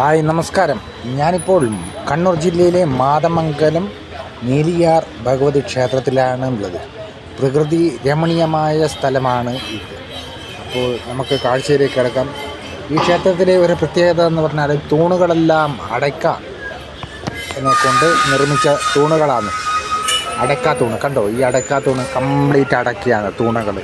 Hi നമസ്കാരം. ഞാനിപ്പോൾ കണ്ണൂർ ജില്ലയിലെ മാതമംഗലം നീലിയാർ ഭഗവതി ക്ഷേത്രത്തിലാണ് ഉള്ളത്. പ്രകൃതി രമണീയമായ സ്ഥലമാണ് ഇത്. അപ്പോൾ നമുക്ക് കാഴ്ചയിലേക്ക് കിടക്കാം. ഈ ക്ഷേത്രത്തിലെ ഒരു പ്രത്യേകത എന്ന് പറഞ്ഞാൽ തൂണുകളെല്ലാം അടയ്ക്ക കൊണ്ട് നിർമ്മിച്ച തൂണുകളാണ്. അടയ്ക്കാ തൂണ്. കണ്ടോ? ഈ അടയ്ക്കാ തൂണ് കംപ്ലീറ്റ് അടയ്ക്കയാണ് തൂണുകൾ.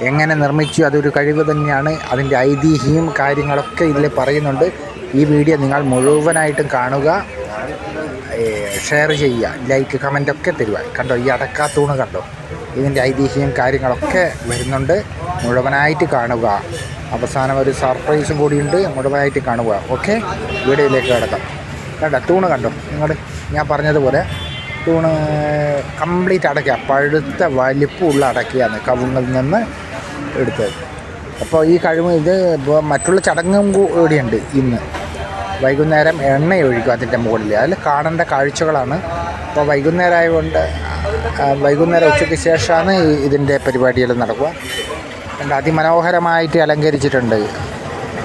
എങ്ങനെ നിർമ്മിച്ചു അതൊരു കഴിവ് തന്നെയാണ്. അതിന്റെ ഐതിഹ്യം കാര്യങ്ങളൊക്കെ ഇതിൽ പറയുന്നുണ്ട്. ഈ വീഡിയോ നിങ്ങൾ മുഴുവനായിട്ടും കാണുക ഷെയർ ചെയ്യുക ലൈക്ക് കമന്റൊക്കെ തരിക. കണ്ടോ ഈ അടക്കാത്തൂണ് കണ്ടോ? ഇതിന്റെ ഐതിഹ്യം കാര്യങ്ങളൊക്കെ വരുന്നുണ്ട്. മുഴുവനായിട്ട് കാണുക. അവസാനം ഒരു സർപ്രൈസും കൂടിയുണ്ട്. മുഴുവനായിട്ട് കാണുക. ഓക്കെ വീഡിയോയിലേക്ക് കിടക്കാം. കണ്ടോ തൂണ് കണ്ടോ? നിങ്ങൾ ഞാൻ പറഞ്ഞതുപോലെ തൂണ് കംപ്ലീറ്റ് അടയ്ക്കുക. പഴുത്ത വലിപ്പമുള്ള അടയ്ക്കുകയാണ് കവുങ്ങിൽ നിന്ന് എടുത്തത്. അപ്പോൾ ഈ കഴിവ് ഇത് മറ്റുള്ള ചടങ്ങും കൂടിയുണ്ട് ഇന്ന്. വൈകുന്നേരം എണ്ണ ഒഴിക്കും അതിന്റെ മുകളിൽ. അതിൽ കാണേണ്ട കാഴ്ചകളാണ്. അപ്പോൾ വൈകുന്നേരം ആയതുകൊണ്ട് വൈകുന്നേരം ഉച്ചയ്ക്ക് ശേഷമാണ് ഇതിന്റെ പരിപാടികൾ നടക്കുക. കണ്ട് അതിമനോഹരമായിട്ട് അലങ്കരിച്ചിട്ടുണ്ട്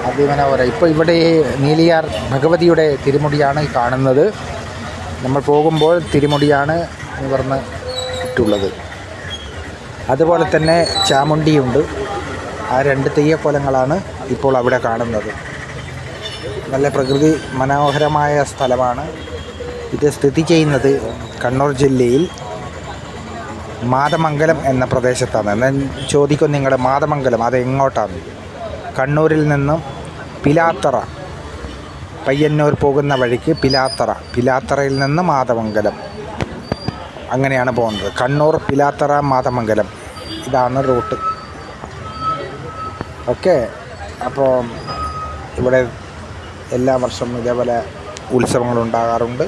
അതിമനോഹരം. ഇപ്പോൾ ഇവിടെ നീലിയാർ ഭഗവതിയുടെ തിരുമുടിയാണ് കാണുന്നത്. നമ്മൾ പോകുമ്പോൾ തിരുമുടിയാണ് നിവർന്ന് ഇട്ടുള്ളത്. അതുപോലെ തന്നെ ചാമുണ്ടിയുണ്ട്. ആ രണ്ട് തെയ്യക്കോലങ്ങളാണ് ഇപ്പോൾ അവിടെ കാണുന്നത്. നല്ല പ്രകൃതി മനോഹരമായ സ്ഥലമാണ്. ഇത് സ്ഥിതി ചെയ്യുന്നത് കണ്ണൂർ ജില്ലയിൽ മാതമംഗലം എന്ന പ്രദേശത്താണ്. ഞാൻ ചോദിക്കും നിങ്ങളുടെ മാതമംഗലം അത് എങ്ങോട്ടാണ്? കണ്ണൂരിൽ നിന്നും പിലാത്തറ പയ്യന്നൂർ പോകുന്ന വഴിക്ക് പിലാത്തറ പിലാത്തറയിൽ നിന്ന് മാതമംഗലം അങ്ങനെയാണ് പോകുന്നത്. കണ്ണൂർ പിലാത്തറ മാതമംഗലം ഇതാണ് റൂട്ട്. ഓക്കെ. അപ്പോൾ ഇവിടെ എല്ലാ വർഷവും ഇതേപോലെ ഉത്സവങ്ങൾ ഉണ്ടാകാറുണ്ട്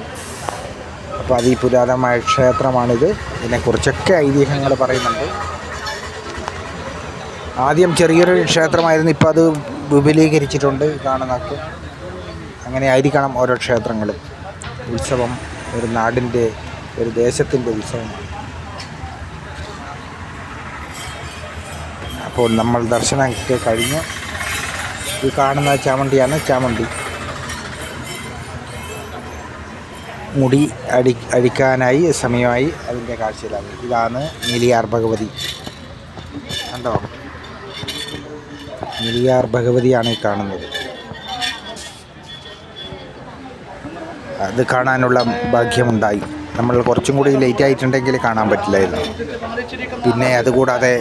അപ്പോൾ അതിപുരാതനമായ ക്ഷേത്രമാണിത്. ഇതിനെക്കുറിച്ചൊക്കെ ഐതിഹ്യങ്ങൾ പറയുന്നുണ്ട്. ആദ്യം ചെറിയൊരു ക്ഷേത്രമായിരുന്നു ഇപ്പോൾ അത് വിപുലീകരിച്ചിട്ടുണ്ട് കാണുന്നതൊക്കെ. അങ്ങനെ ആയിരിക്കണം ഓരോ ക്ഷേത്രങ്ങളും ഉത്സവം ഒരു നാടിന്റെ ഒരു ദേശത്തിന്റെ ഉത്സവമാണ്. അപ്പോൾ നമ്മൾ ദർശനമൊക്കെ കഴിഞ്ഞ് ഈ കാണുന്ന ചാമണ്ടിയാണ് ചാമണ്ടി മുടി അടി അഴിക്കാനായി സമയമായി അതിന്റെ കാഴ്ചയിലാണ്. ഇതാണ് നീലിയാർ ഭഗവതി. കണ്ടോ? നീലിയാർ ഭഗവതിയാണ് ഈ കാണുന്നത്. അത് കാണാനുള്ള ഭാഗ്യമുണ്ടായി. നമ്മൾ കുറച്ചും കൂടി ലേറ്റ് ആയിട്ടുണ്ടെങ്കിൽ കാണാൻ പറ്റില്ലായിരുന്നു. പിന്നെ അതുകൂടാതെ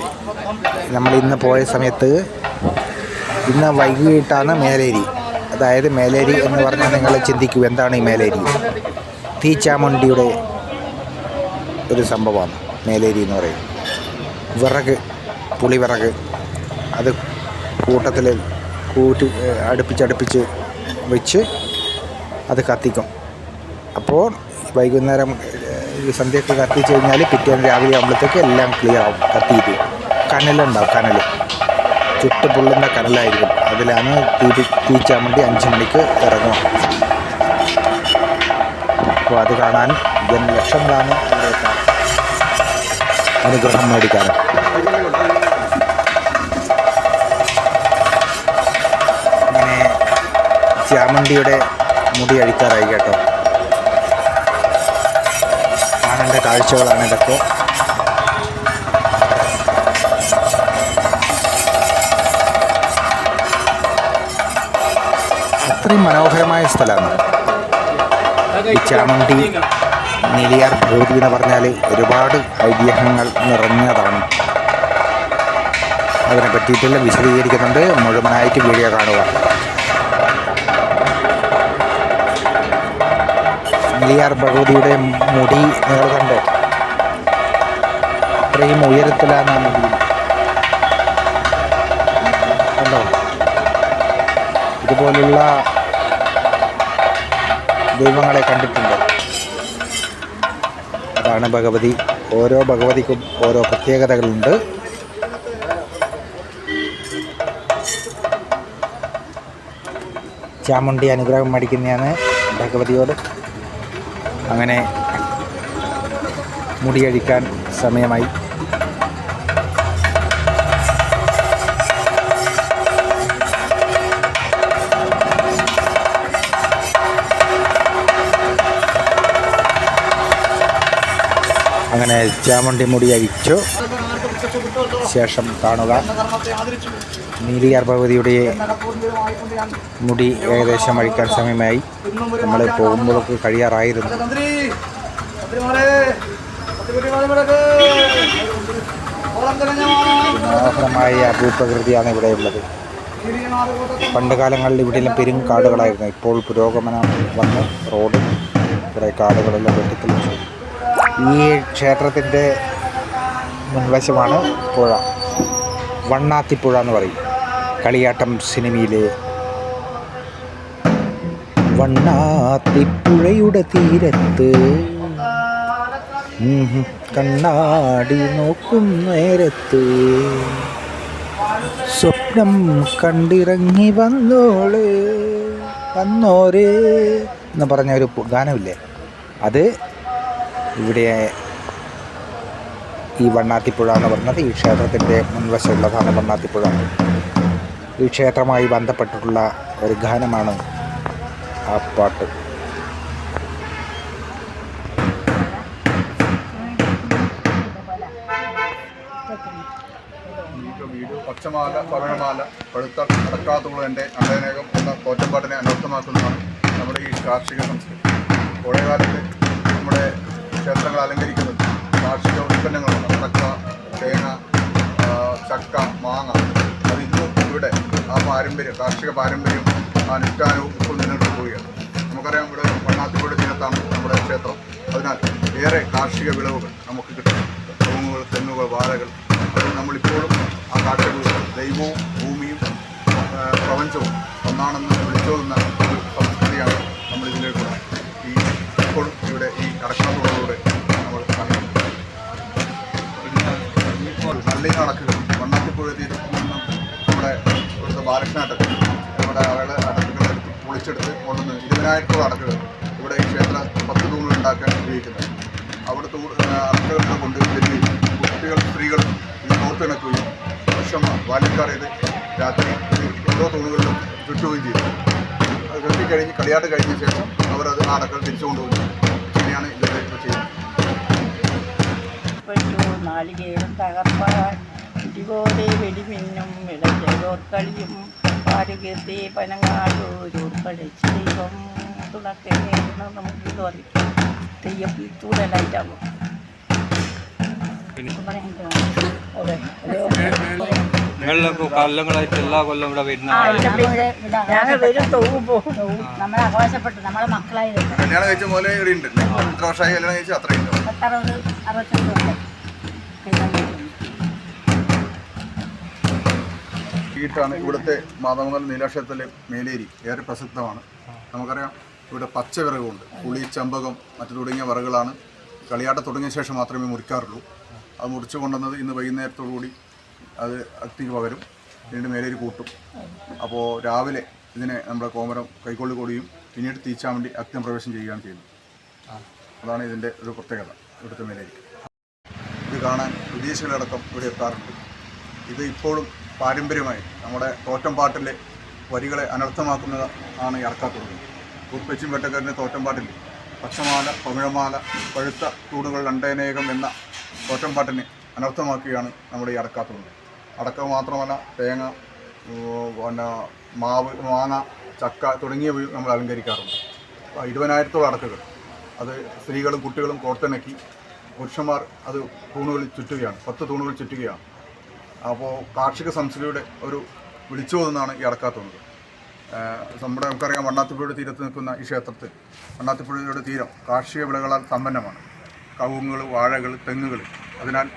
നമ്മൾ ഇന്ന് പോയ സമയത്ത് ഇന്ന് വൈകിട്ടാണ് മേലേരി. അതായത് മേലേരി എന്ന് പറഞ്ഞാൽ നിങ്ങൾ ചിന്തിക്കൂ എന്താണ് ഈ മേലേരി? തീച്ചാമുണ്ടിയുടെ ഒരു സംഭവമാണ്. മേലേരി എന്ന് പറയും. വിറക് പുളിവിറക്. അത് കൂട്ടത്തിൽ കൂട്ടി അടുപ്പിച്ചടുപ്പിച്ച് വെച്ച് അത് കത്തിക്കും. അപ്പോൾ വൈകുന്നേരം സന്ധ്യയ്ക്ക് കത്തിച്ച് കഴിഞ്ഞാൽ പിറ്റേന്ന് രാവിലെ ആകുമ്പോഴത്തേക്ക് എല്ലാം ക്ലിയർ ആവും കത്തിയിട്ട്. കനലുണ്ടാവും കനൽ ചുട്ട് പൊള്ളുന്ന കനലായിരിക്കും. അതിലാണ് തീ തീച്ചാമണ്ടി അഞ്ച് മണിക്ക് ഇറങ്ങും അപ്പോൾ അത് കാണാൻ ജനലക്ഷങ്ങളാണ് ഇവിടെ. അനുഗ്രഹം മേടിക്കാനും അങ്ങനെ ചാമണ്ടിയുടെ മുടി അഴിക്കാറായി കേട്ടോ. കാണേണ്ട കാഴ്ചകളാണ് ഇതൊക്കെ. അത്രയും മനോഹരമായ സ്ഥലമാണ്. ഈ ചാമണ്ടി ഭൂതി എന്ന് പറഞ്ഞാൽ ഒരുപാട് ഐതിഹ്യങ്ങൾ നിറഞ്ഞതാണ്. അതിനെ പറ്റിയിട്ടുള്ള വിശദീകരിക്കുന്നുണ്ട്. മുഴുവനായിട്ട് വീഡിയോ കാണുക. നെല്ലിയാർ ഭഗവതിയുടെ മുടി നിങ്ങൾ അത്രയും ഉയരത്തിലാണ് ആ മുടി. കണ്ടോ? ഇതുപോലുള്ള ദൈവങ്ങളെ കണ്ടിട്ടുണ്ട്. അതാണ് ഭഗവതി. ഓരോ ഭഗവതിക്കും ഓരോ പ്രത്യേകതകളുണ്ട്. ചാമുണ്ടി അനുഗ്രഹം മേടിക്കുന്നതാണ് ഭഗവതിയോട്. അങ്ങനെ മുടിയഴിക്കാൻ സമയമായി. അങ്ങനെ ചാമുണ്ടി മുടി അഴിച്ചു. ശേഷം കാണുക. നീലിയാർ ഭഗവതിയുടെ മുടി ഏകദേശം അഴിക്കാൻ സമയമായി. നമ്മൾ പോകുമ്പോഴൊക്കെ കഴിയാറായിരുന്നു. മനോഹരമായ ഭൂപ്രകൃതിയാണ് ഇവിടെയുള്ളത് പണ്ട് കാലങ്ങളിൽ ഇവിടെയെല്ലാം പെരും കാടുകളായിരുന്നു. ഇപ്പോൾ പുരോഗമനം വന്ന് റോഡ് കുറേ കാടുകളെല്ലാം വെട്ടിത്തെളിച്ചു. ഈ ക്ഷേത്രത്തിന്റെ മുൻവശമാണ് പുഴ. വണ്ണാത്തിപ്പുഴ എന്ന് പറയും. കളിയാട്ടം സിനിമയിലെ വണ്ണാത്തിപ്പുഴയുടെ തീരത്ത്. കണ്ണാടി നോക്കും നേരത്ത്. സ്വപ്നം കണ്ടിറങ്ങി വന്നോൾ വന്നോരേ എന്ന് പറഞ്ഞ ഒരു ഗാനമില്ലേ? അത് ഇവിടെ ഈ വണ്ണാത്തിപ്പുഴ എന്ന് പറയുന്നത് ഈ ക്ഷേത്രത്തിന്റെ മുൻവശമുള്ളതാണ് വണ്ണാത്തിപ്പുഴ. ഈ ക്ഷേത്രമായി ബന്ധപ്പെട്ടിട്ടുള്ള ഒരു ഗാനമാണ് ആ പാട്ട്. പച്ചമാല പവിഴമാല പഴുത്ത അടക്കാത്തുള്ള എന്റെ അണ്ടയനേകം എന്ന തോറ്റപ്പാട്ടിനെ അനർത്ഥമാക്കുന്നതാണ് നമ്മുടെ ഈ കാർഷിക സംസ്കൃതി. പഴയകാലത്ത് നമ്മുടെ ക്ഷേത്രങ്ങൾ അലങ്കരിക്കുന്നത്. കാർഷിക ഉൽപ്പന്നങ്ങളാണ്. അടക്ക തേങ്ങ ചക്ക മാങ്ങ. അത് ഇന്നും ഇവിടെ ആ പാരമ്പര്യം കാർഷിക പാരമ്പര്യം അനുഷ്ഠാനവും ഇപ്പോൾ നിലനിർത്തി പോവുകയാണ്. നമുക്കറിയാം ഇവിടെ വണ്ണാത്തിപ്പുഴ തീരത്താണ് നമ്മുടെ ക്ഷേത്രം. അതിനാൽ ഏറെ കാർഷിക വിളവുകൾ നമുക്ക് കിട്ടും. തെങ്ങുകൾ തെങ്ങുകൾ വാഴകൾ. അത് നമ്മളിപ്പോഴും ആ കാർഷിക ദൈവവും ഭൂമിയും പ്രപഞ്ചവും ഒന്നാണെന്ന് വിളിച്ചോതുന്ന ഒരു സംസ്കൃതിയാണ് ഈ ഇപ്പോഴും ഇവിടെ ഈ കടക്കാത്തുള്ളതിലൂടെ നമ്മൾ കാണുന്നത് നല്ല കണക്കുകൾ. വണ്ണാത്തിപ്പുഴ തീരത്ത് നിന്നും നമ്മുടെ ഇവിടുത്തെ ബാലകൃഷ്ണാട്ടൻ നമ്മുടെ അയാളെ അടക്കുകൾ എടുത്ത് പൊളിച്ചെടുത്ത് കൊണ്ടുവന്ന് ഇരുപതിനായിരത്തോളം അടക്കുകൾ ഇവിടെ ഈ ക്ഷേത്ര പത്ത് തൂണുകൾ ഉണ്ടാക്കാൻ ഉപയോഗിക്കുന്നത്. അവിടുത്തെ അടക്കുകളൊക്കെ കൊണ്ട് വരികയും കുട്ടികൾ സ്ത്രീകൾ ഇത് നോർത്തിണക്കുകയും വിഷമ വാലിക്കാർ ഇത് രാത്രി ഓരോ തൂണുകളിലും ചുറ്റുകയും ചെയ്തു. അത് കഴിഞ്ഞ് കളിയാട്ട് കഴിഞ്ഞ ശേഷം അവരത് ആ അടക്കൾ തിരിച്ചു കൊണ്ടുപോകും ഇങ്ങനെയാണ് ഇതിന്റെ ചെയ്യുന്നത്. നാളികേരം തകർപ്പാൻ ഇടിപോലെ വെടിമിന്നും വിളച്ചോർക്കളിയും പാടുകീർത്തി പനങ്ങാടൂരൂർ പഠിച്ച ദൈവം നമുക്ക് തെയ്യം തൂടലായിട്ടാകും അതെ നിങ്ങളിലൊക്കെ കൊല്ലങ്ങളായിട്ട് എല്ലാ കൊല്ലം ഇവിടെ വരുന്ന ഞങ്ങൾ വരും തോവും പോകും. നമ്മളെ അവകാശപ്പെട്ടു നമ്മളെ മക്കളായിരുന്നു കല്യാണം കഴിച്ച പോലെ ഇവിടെ ഉണ്ട് എത്ര വർഷമായി കല്യാണം കഴിച്ചാൽ അത്രയും ഉണ്ട്? പത്തറുപത് അറുപത്തഞ്ച് വർഷം ഈട്ടാണ് ഇവിടുത്തെ മാതമംഗലം നീലാക്ഷേത്രത്തിലെ മേലേരി. ഏറെ പ്രസിദ്ധമാണ്. നമുക്കറിയാം ഇവിടെ പച്ചവിറകുണ്ട്. പുളി ചമ്പകം മറ്റു തുടങ്ങിയ വിറകുകളാണ്. കളിയാട്ടം തുടങ്ങിയ ശേഷം മാത്രമേ മുറിക്കാറുള്ളൂ. അത് മുറിച്ചു കൊണ്ടുവന്നത് ഇന്ന് വൈകുന്നേരത്തോടുകൂടി അത് അഗ്നിക്ക് പകരും. പിന്നീട് മേലേര് കൂട്ടും. അപ്പോൾ രാവിലെ ഇതിനെ നമ്മുടെ കോമരം കൈക്കൊള്ളി കൊടിയും പിന്നീട് തീച്ചാമണ്ടി അഗ്നിപ്രവേശം ചെയ്യുകയാണ് ചെയ്യുന്നത്. അതാണ് ഇതിന്റെ ഒരു പ്രത്യേകത ഇവിടുത്തെ മേലേരി ഇത് കാണാൻ വിദേശികളടക്കം ഇവിടെ എത്താറുണ്ട്. ഇത് ഇപ്പോഴും പാരമ്പര്യമായി നമ്മുടെ തോറ്റംപാട്ടിലെ വരികളെ അനർത്ഥമാക്കുന്നത് ആണ് ഈ അറക്കാത്തുള്ളത്. ഉപ്പച്ചും വെട്ടക്കാരന്റെ തോറ്റംപാട്ടിൽ പക്ഷമാല പമിഴമാല പഴുത്ത തൂണുകൾ രണ്ടേനേകം എന്ന തോറ്റംപാട്ടിനെ അനർത്ഥമാക്കുകയാണ് നമ്മുടെ ഈ അടക്കാത്തുള്ളത്. അടക്ക മാത്രമല്ല തേങ്ങ പിന്നെ മാവ് മാങ്ങ ചക്ക തുടങ്ങിയവ നമ്മൾ അലങ്കരിക്കാറുണ്ട്. ഇരുപതിനായിരത്തോളം അടക്കുകൾ. അത് സ്ത്രീകളും കുട്ടികളും കോർത്തിണക്കി പുരുഷന്മാർ അത് തൂണുകളിൽ ചുറ്റുകയാണ് പത്ത് തൂണുകളിൽ ചുറ്റുകയാണ്. അപ്പോൾ കാർഷിക സംസ്കൃതിയുടെ ഒരു വിളിച്ചോതെന്നാണ് ഈ അടക്കാത്തുന്നത് നമ്മുടെ നമുക്കറിയാം വണ്ണാത്തിപ്പുഴയുടെ തീരത്ത് നിൽക്കുന്ന ഈ ക്ഷേത്രത്തിൽ വണ്ണാത്തിപ്പുഴയുടെ തീരം കാർഷിക വിളകളാൽ സമ്പന്നമാണ്. കവുങ്ങുകൾ വാഴകൾ തെങ്ങുകൾ അതിനാൽ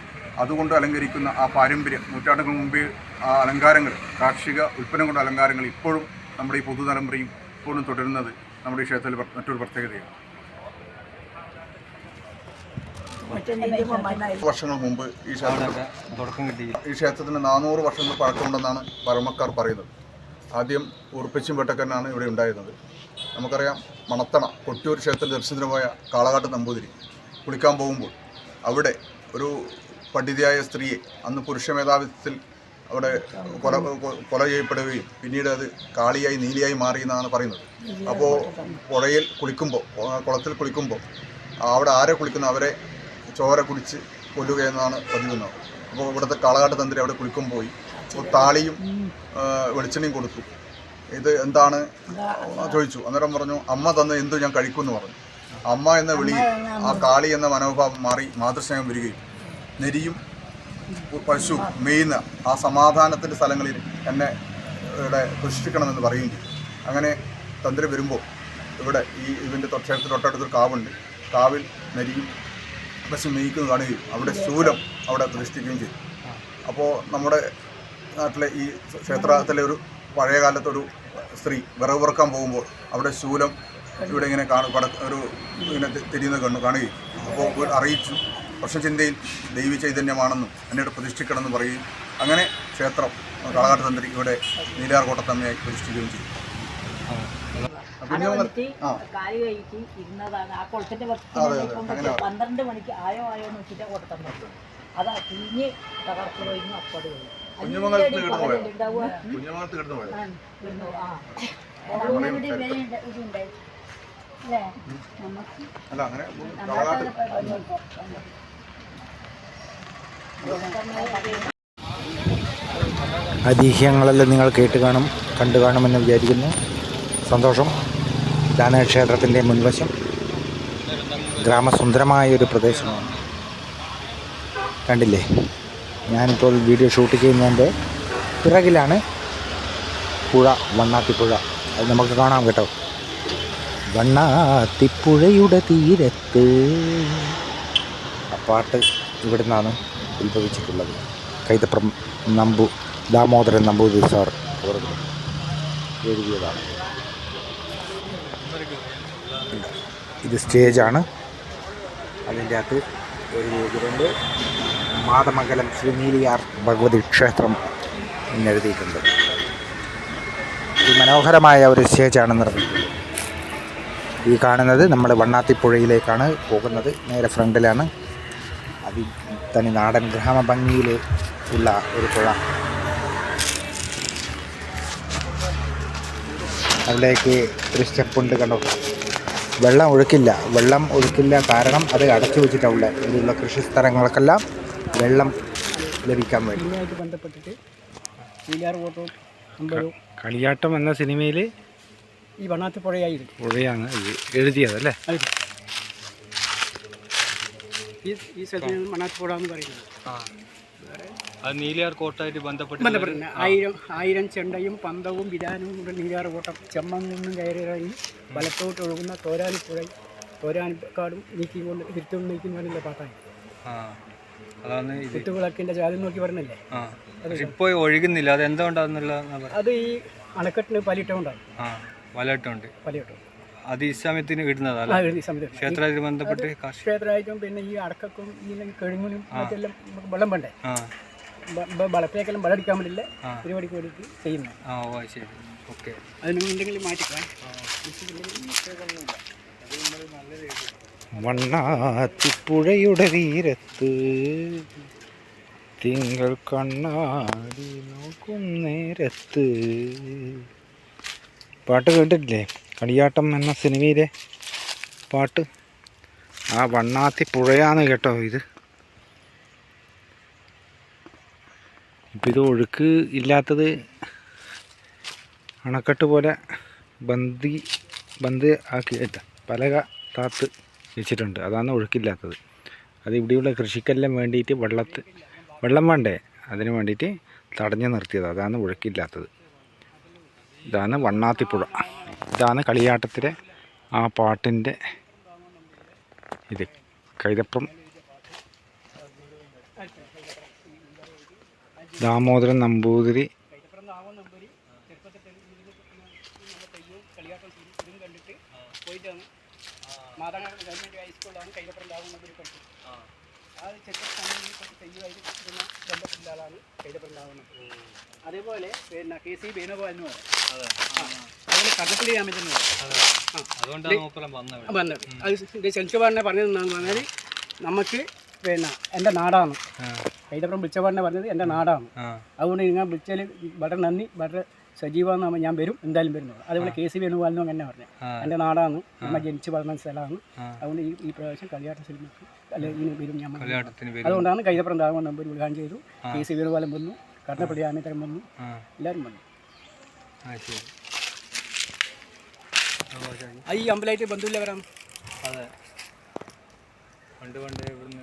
അതുകൊണ്ട് അലങ്കരിക്കുന്ന ആ പാരമ്പര്യം നൂറ്റാണ്ടുകൾ മുമ്പേ ആ അലങ്കാരങ്ങൾ കാർഷിക ഉൽപ്പന്നം കൊണ്ട് അലങ്കാരങ്ങൾ ഇപ്പോഴും നമ്മുടെ ഈ പുതുതലമുറയും ഇപ്പോഴും തുടരുന്നത് നമ്മുടെ ഈ ക്ഷേത്രത്തിൽ മറ്റൊരു പ്രത്യേകതയാണ്. വർഷങ്ങൾ മുമ്പ് ഈ ക്ഷേത്രത്തിൽ തുടക്കം കിട്ടി ഈ ക്ഷേത്രത്തിന് നാനൂറ് വർഷങ്ങൾ പഴക്കമുണ്ടെന്നാണ് പരമക്കാർ പറയുന്നത്. ആദ്യം ഉറുപ്പിച്ചും വെട്ടക്കനാണ് ഇവിടെ ഉണ്ടായിരുന്നത്. നമുക്കറിയാം മണത്തണ കൊട്ടിയൂർ ക്ഷേത്രത്തിൽ ദർശനത്തിനുപോയ കാളകാട്ട് നമ്പൂതിരി കുളിക്കാൻ പോകുമ്പോൾ അവിടെ ഒരു പണ്ഡിതയായ സ്ത്രീയെ അന്ന് പുരുഷ മേധാവിത്വത്തിൽ അവിടെ കൊല കൊല ചെയ്യപ്പെടുകയും പിന്നീട് അത് കാളിയായി നീലിയായി മാറി എന്നാണ് പറയുന്നത്. അപ്പോൾ പുഴയിൽ കുളിക്കുമ്പോൾ കുളത്തിൽ കുളിക്കുമ്പോൾ അവിടെ ആരെ കുളിക്കുന്നു? അവരെ ചോര കുടിച്ച് കൊല്ലുക എന്നാണ് പതിവുന്നത്. അപ്പോൾ ഇവിടുത്തെ കാളകാട്ട് തന്ത്രി അവിടെ കുളിക്കും പോയി. അപ്പോൾ താളിയും വെളിച്ചെണ്ണയും കൊടുത്തു. ഇത് എന്താണ്? ചോദിച്ചു. അന്നേരം പറഞ്ഞു അമ്മ തന്ന് എന്തു ഞാൻ കഴിക്കുമെന്ന് പറഞ്ഞു. അമ്മ എന്ന വിളി ആ കാളി എന്ന മനോഭാവം മാറി മാതൃസ്നേഹം വരികയും നെരിയും പശു മെയ്യുന്ന ആ സമാധാനത്തിന്റെ സ്ഥലങ്ങളിൽ എന്നെ ഇവിടെ സൃഷ്ടിക്കണമെന്ന് പറയുകയും അങ്ങനെ തന്ത്രി വരുമ്പോൾ ഇവിടെ ഈ ഇതിന്റെ ക്ഷേത്രത്തിൽ തൊട്ടടുത്തൊരു കാവുണ്ട്. കാവിൽ നെരിയും പശു മെയ്ക്കുന്നത് കാണുകയും അവിടെ ശൂലം അവിടെ പ്രതിഷ്ഠിക്കുകയും ചെയ്തു. അപ്പോൾ നമ്മുടെ നാട്ടിലെ ഈ ക്ഷേത്രത്തിലെ ഒരു പഴയ കാലത്തൊരു സ്ത്രീ വിറവ് പോകുമ്പോൾ അവിടെ ശൂലം ഇവിടെ ഇങ്ങനെ കാണും പട ഒരു ഇങ്ങനെ തിരിയുന്നത് കണ്ടു കാണുകയും. അപ്പോൾ അറിയിച്ചു വർഷചിന്തയിൽ ദൈവ ചൈതന്യമാണെന്നും എന്നോട് പ്രതിഷ്ഠിക്കണമെന്ന് പറയുകയും. അങ്ങനെ ക്ഷേത്രം കളകാട്ട് തന്ത്രി ഇവിടെ നീലാർകോട്ടത്തമ്മയായി പ്രതിഷ്ഠിക്കുകയും ചെയ്തു. പന്ത്രണ്ട് മണിക്ക് ആയോ ആയോ എന്ന് വെച്ചിട്ട് കൊടുത്തം അതാ കുഞ്ഞ് തകർപ്പ് കഴിഞ്ഞു അപ്പടി കുഞ്ഞുമംഗലത്ത് കിടന്നു കുഞ്ഞുമംഗലത്ത് ആ അല്ലേ? അങ്ങനെ ഐതിഹ്യങ്ങളെല്ലാം നിങ്ങൾ കേട്ട് കാണും കണ്ടു കാണുമെന്ന് വിചാരിക്കുന്നു. സന്തോഷം. ഇതാണ് ക്ഷേത്രത്തിന്റെ മുൻവശം ഗ്രാമസുന്ദരമായ ഒരു പ്രദേശമാണ്. കണ്ടില്ലേ? ഞാനിപ്പോൾ വീഡിയോ ഷൂട്ട് ചെയ്യുന്നതിന്റെ പിറകിലാണ് പുഴ വണ്ണാത്തിപ്പുഴ. അത് നമുക്ക് കാണാം കേട്ടോ. വണ്ണാത്തിപ്പുഴയുടെ തീരത്ത്. ആ പാട്ട് ഇവിടെ നിന്നാണ് ഉത്ഭവിച്ചിട്ടുള്ളത്. കൈതപ്രം നമ്പു ദാമോദരൻ നമ്പൂതിരി സാർ അവർ എഴുതിയതാണ്. ഇത് സ്റ്റേജാണ്. അതിന്റെ അകത്ത് എഴുതിയതുകൊണ്ട് മാതമംഗലം ശ്രീനീലിയാർ ഭഗവതി ക്ഷേത്രം എന്നെഴുതിയിട്ടുണ്ട്. മനോഹരമായ ഒരു സ്റ്റേജാണ് നിർമ്മിക്കുന്നത് ഈ കാണുന്നത് നമ്മൾ വണ്ണാത്തിപ്പുഴയിലേക്കാണ് പോകുന്നത്. നേരെ ഫ്രണ്ടിലാണ് അതി തനി നാടൻ ഗ്രാമ ഭംഗിയിൽ ഉള്ള ഒരു പുഴ. അതിലേക്ക് ഒരു സ്റ്റെപ്പുണ്ട് കണ്ടോ? വെള്ളം ഒഴുക്കില്ല. വെള്ളം ഒഴുക്കില്ല കാരണം അത് അടച്ചു വെച്ചിട്ടുള്ള ഇതിലുള്ള കൃഷിസ്ഥലങ്ങൾക്കെല്ലാം വെള്ളം ലഭിക്കാൻ വേണ്ടി. ബന്ധപ്പെട്ടിട്ട് കളിയാട്ടം എന്ന സിനിമയിൽ ഈ വണ്ണാത്തി പുഴയായി പുഴയാണ് എഴുതിയത് അല്ലേ? ഈ ഈ സ്ഥലത്തിന് വണ്ണാത്തി പുഴ എന്ന് പറയുന്നത്. ആ. അത് നീലിയാർ കോട്ടായിട്ട് ബന്ധപ്പെട്ട് ബന്ധപ്പെടുന്ന ആയിരം ആയിരം ചെണ്ടയും പന്തവും വിധാനവും കൊണ്ട് നീലിയാർ കോട്ടം ചെമ്മം നിന്നും കയറിയിറങ്ങി വലത്തോട്ട് ഒഴുകുന്ന തോരാനിപ്പുഴ തോരാനിക്കാടും നീക്കി കൊണ്ട് തിരുത്തും നീക്കും പറഞ്ഞില്ല പാട്ടായി ആ. അതാണ് ഇത്. കുത്തുവിളക്കിന്റെ ജാതി നോക്കി പറഞ്ഞല്ലേ? ആ. പക്ഷെ ഇപ്പോൾ ഒഴുകുന്നില്ല. അത് എന്തുകൊണ്ടാണെന്നുള്ള അത് ഈ അണക്കെട്ടിന് പലിട്ടുകൊണ്ടാണ് പലിയിട്ടു അത് ഈ സമയത്തിന് ഇടുന്നതാണ് ആ ഈ സമയത്ത് ക്ഷേത്രമായിട്ട് ബന്ധപ്പെട്ട് ക്ഷേത്രമായിട്ടും പിന്നെ ഈ അടക്കക്കും ഈ കഴുങ്ങിനും മറ്റെല്ലാം വെള്ളം വേണ്ടേ? ആ. വളത്തേക്കെല്ലാം വെള്ളടിക്കാൻ വേണ്ടിയില്ല. പരിപാടിക്ക് വേണ്ടിയിട്ട് ചെയ്യുന്നു ആ ഓ ശരി. ഓക്കെ. അതിന് എന്തെങ്കിലും മാറ്റിക്കാം? വണ്ണാത്തിപ്പുഴയുടെ തീരത്ത് തിങ്കൾ കണ്ണാടി നോക്കും നേരത്ത്. പാട്ട് കേട്ടിട്ടില്ലേ? കളിയാട്ടം എന്ന സിനിമയിലെ പാട്ട്. ആ വണ്ണാത്തി പുഴയാന്ന് കേട്ടോ ഇത്. ഇപ്പം ഇത് ഒഴുക്ക് ഇല്ലാത്തത് അണക്കെട്ട് പോലെ ബന്ദി ബന്ദ് ആക്കി പലക താത്ത് വെച്ചിട്ടുണ്ട്. അതാണ് ഒഴുക്കില്ലാത്തത്. അത് ഇവിടെയുള്ള കൃഷിക്കെല്ലാം വേണ്ടിയിട്ട് വെള്ളത്ത് വെള്ളം വേണ്ടേ? അതിന് വേണ്ടിയിട്ട് തടഞ്ഞു നിർത്തിയത്. അതാണ് ഒഴുക്കില്ലാത്തത്. ഇതാണ് വണ്ണാത്തിപ്പുഴ. ഇതാണ് കളിയാട്ടത്തിലെ ആ പാട്ടിന്റെ ഇത്. കൈതപ്രം ദാമോദരൻ നമ്പൂതിരി. പോയിട്ടാണ് മാതാ ഗവൺമെന്റ് ഹൈസ്കൂളിലാണ് കൈലപ്പുറം രാഘവനഗരി പഠിച്ചത് ആ തെയ്യുമായിട്ട് ബന്ധപ്പെട്ട ആളാണ് കൈലപ്പുറം അതേപോലെ പിന്നെ കെ സി പറയും. അതുപോലെ കടപ്പള്ളി രാമചന്ദ്രൻ പറയും. വന്നത് അത് പറഞ്ഞാൽ നമുക്ക് പിന്നെ എന്റെ നാടാണ്. കൈലപ്പുറം വിളിച്ചപാടിനെ പറഞ്ഞത് എന്റെ നാടാണ്. അതുകൊണ്ട് നിങ്ങൾ വിളിച്ചാൽ വളരെ നന്ദി വളരെ സജീവ എന്നാകുമ്പോൾ ഞാൻ വരും എന്തായാലും വരുന്നുള്ളൂ. അതുപോലെ കെ സി വേണുഗോപാലിനും അങ്ങനെ പറഞ്ഞു. എന്റെ നാടാണ് നമ്മൾ ജനിച്ച് വളർന്ന സ്ഥലമാണ്. അതുകൊണ്ട് ഈ ഈ പ്രാവശ്യം കളിയാട്ട സിനിമയ്ക്ക് അല്ലെങ്കിൽ വരും ഞാൻ അതുകൊണ്ടാണ് കൈതപ്പുറം ദാമൻ നമ്പർ ഉദ്ഘാടനം ചെയ്തു. കെ സി വേണുഗോപാലൻ വന്നു കർണപ്പള്ളി ആനത്തരം വന്നു എല്ലാവരും വന്നു. ഈ അമ്പലമായിട്ട് ബന്ധുവില്ലവരാണ് അതെ. പണ്ട് പണ്ട് ഇവിടുന്ന്